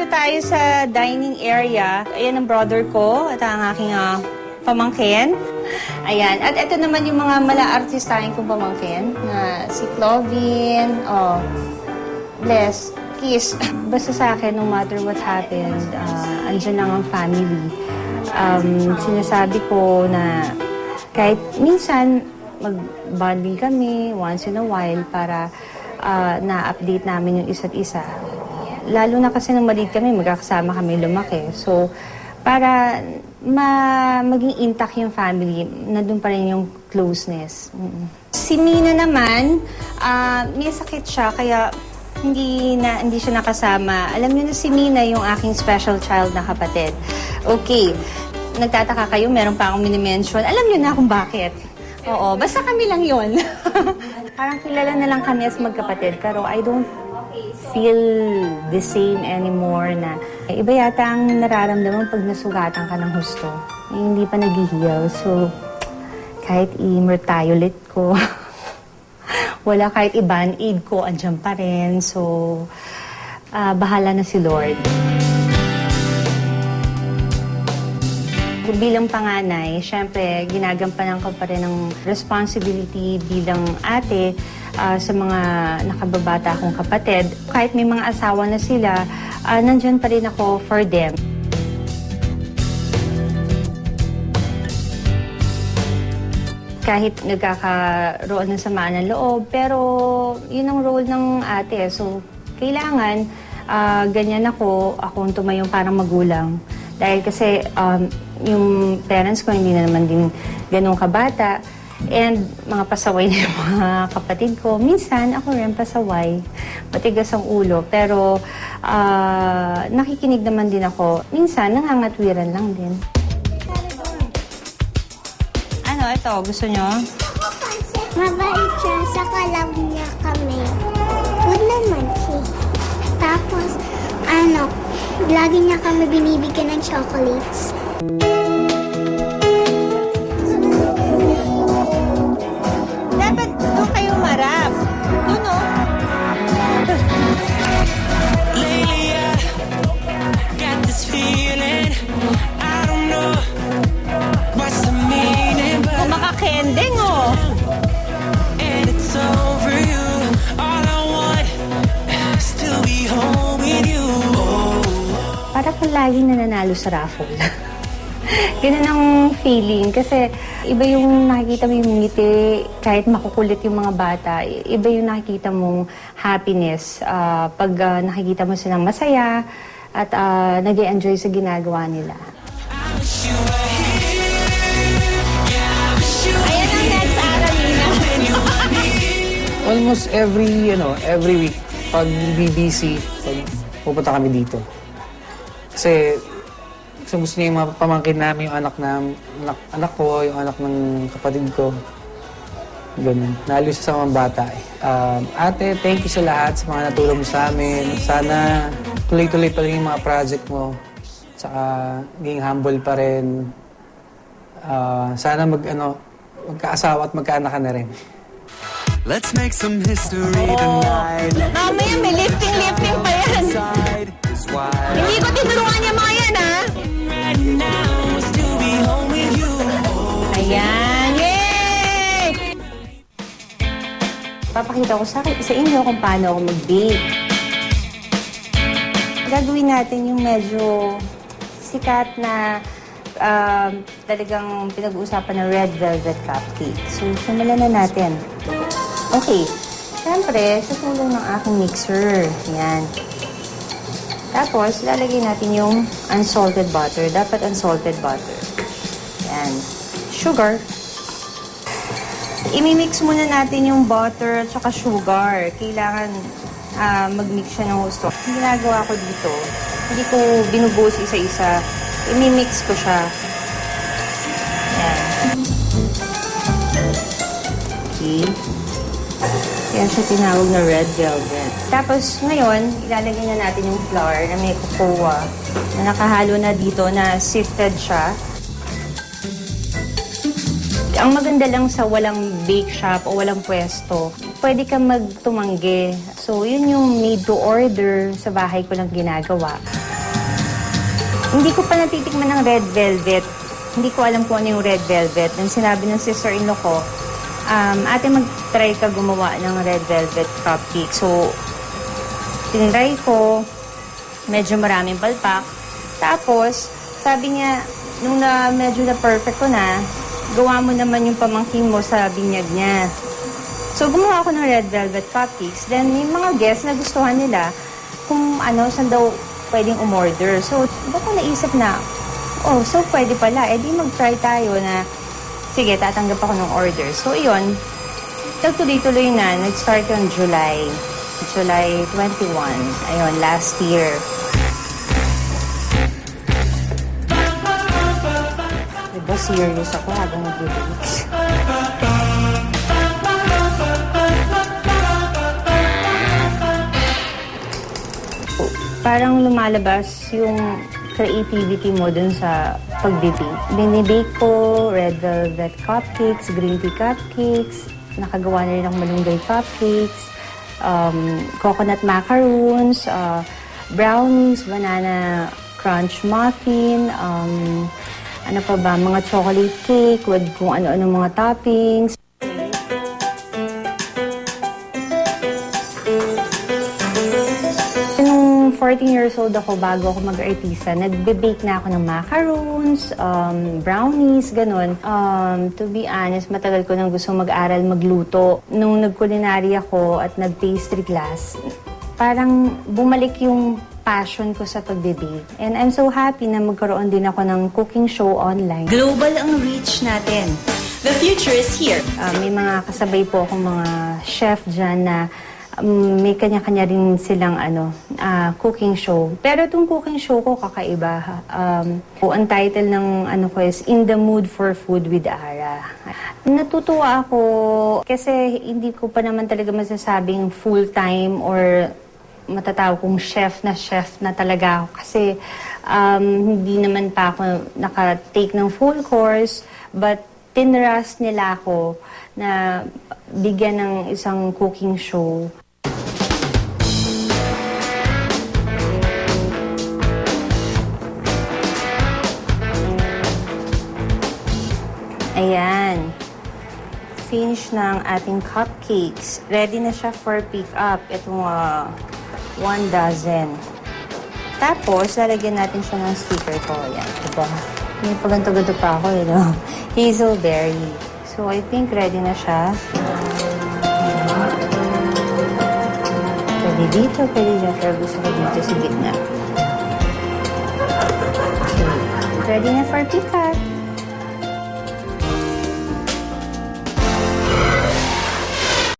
nandito tayo sa dining area. Ayan ang brother ko at ang aking ah, pamangkin. Ayan. At ito naman yung mga mala-artistahin kong pamangkin na si Clovin, oh, Bless, Kiss. Basta sa akin, no matter what happened, ah, andyan lang ang family. Um, sinasabi ko na kahit minsan mag-bonding kami once in a while para ah, na-update namin yung isa't isa. Lalo na kasi nung maliit kami, magkakasama kami lumaki. So, para ma maging intact yung family, nandun pa rin yung closeness. Mm. Si Mina naman, ah, may sakit siya, kaya hindi na hindi siya nakasama. Alam niyo na si Mina yung aking special child na kapatid. Okay. Nagtataka kayo, meron pa akong minimension. Alam niyo na kung bakit. Oo, basta kami lang yon. Parang kilala na lang kami as magkapatid, pero I don't feel the same anymore na iba yata ang nararamdaman pag nasugatan ka ng husto. Eh, hindi pa nag-heal. So, kahit i-mertiolate ko, wala kahit i-band-aid ko, andyan pa rin. So, ah, bahala na si Lord. Bilang panganay, syempre, ginagampanan ko pa rin ang responsibility bilang ate ah, sa mga nakababata akong kapatid. Kahit may mga asawa na sila, ah, nandyan pa rin ako for them. kahit nagkakaroon ng samaan ng loob, pero yun ang role ng ate. So, kailangan ah, ganyan ako, akong tumayong parang magulang. Dahil kasi um, yung parents ko hindi na naman din ganun kabata. And mga pasaway na mga kapatid ko. Minsan, ako rin pasaway. Matigas ang ulo. Pero ah, nakikinig naman din ako. Minsan, nangangatwiran lang din. Ano, ito, gusto nyo? Mabait siya, saka love niya kami. Good naman siya. Tapos, ano, lagi niya kami binibigyan ng chocolates. Para kung laging nananalo sa raffle. Ganun ang feeling. Kasi iba yung nakikita mo yung ngiti, kahit makukulit yung mga bata, iba yung nakikita mong happiness ah, pag ah, nakikita mo silang masaya at uh, nag enjoy sa ginagawa nila. You you. Almost every, ano, every week, pag BBC, pag pupunta kami dito. Kasi gusto, gusto niya yung mga pamangkin namin, yung anak, na, anak, anak ko, yung anak ng kapatid ko. Ganun. Nalo siya sa mga bata eh. Um, ate, thank you sa lahat sa mga natulong mo sa amin. Sana tuloy-tuloy pa rin yung mga project mo. Saka maging humble pa rin. Ah, sana mag, ano, magkaasawa at magkaanak ka na rin. Let's make some history tonight. Mamaya may lifting-lifting pa yan. Wide. Hindi ko tinuruan yung mga yan, ha? Ayan! Yay! Papakita ko sa, sa inyo kung paano ako mag-bake. Gagawin natin yung medyo sikat na um, talagang pinag-uusapan na red velvet cupcake. So, simulan na natin. Okay. Siyempre, sa tulong ng aking mixer. Yan. Tapos, lalagay natin yung unsalted butter. Dapat unsalted butter. Yan. Sugar. Imimix muna natin yung butter at saka sugar. Kailangan ah, mag-mix siya ng gusto. Ang ginagawa ko dito, hindi ko binubuhos isa-isa. Imimix ko siya. Yan. Okay. Yan siya tinawag na red velvet. Tapos ngayon, ilalagay na natin yung flour na may cocoa na nakahalo na dito na sifted siya. Ang maganda lang sa walang bake shop o walang pwesto, pwede ka magtumanggi. So, yun yung made to order sa bahay ko lang ginagawa. Hindi ko pa natitikman ng red velvet. Hindi ko alam kung ano yung red velvet. Then sinabi ng sister-in-law ko, um, ate mag-try ka gumawa ng red velvet cupcake. So, tinry ko, medyo maraming palpak. Tapos, sabi niya, nung na medyo na perfect ko na, gawa mo naman yung pamangkin mo sa binyag niya. So, gumawa ako ng red velvet cupcakes. Then, yung mga guests na gustuhan nila kung ano, saan daw pwedeng umorder. So, ba't ko naisip na, oh, so pwede pala. Eh, di mag-try tayo na, sige, tatanggap ako ng order. So, iyon, nagtuloy-tuloy na. Nag-start yung July. July 21. Ayun, last year. Diba serious ako habang nag-release? Parang lumalabas yung creativity mo dun sa pagbibake. Binibake ko red velvet cupcakes, green tea cupcakes, nakagawa na rin ako malunggay cupcakes, um, coconut macaroons, uh, brownies, banana crunch muffin, um, ano pa ba, mga chocolate cake with kung ano-ano mga toppings. 14 years old ako, bago ako mag-artista, nagbe-bake na ako ng macaroons, um, brownies, ganun. Um, to be honest, matagal ko nang gusto mag-aral magluto. Nung nag-culinary ako at nag-pastry class, parang bumalik yung passion ko sa pagbe-bake. And I'm so happy na magkaroon din ako ng cooking show online. Global ang reach natin. The future is here. Ah, may mga kasabay po akong mga chef dyan na um, may kanya-kanya rin silang ano, ah, cooking show. Pero itong cooking show ko kakaiba. Um, ang title ng ano ko is In the Mood for Food with Ara. Natutuwa ako kasi hindi ko pa naman talaga masasabing full-time or matatawag kong chef na chef na talaga ako. Kasi um, hindi naman pa ako naka-take ng full course. But tinrust nila ako na bigyan ng isang cooking show. Ayan. Finish na ang ating cupcakes. Ready na siya for pick up. Itong ah, one dozen. Tapos, lalagyan natin siya ng sticker ko. Ayan, diba? May paganto-ganto pa ako, you know? Hazelberry. So, I think ready na siya. Pwede dito, pwede dyan. Pero gusto ko dito sa gitna. Okay. Ready na for pick up.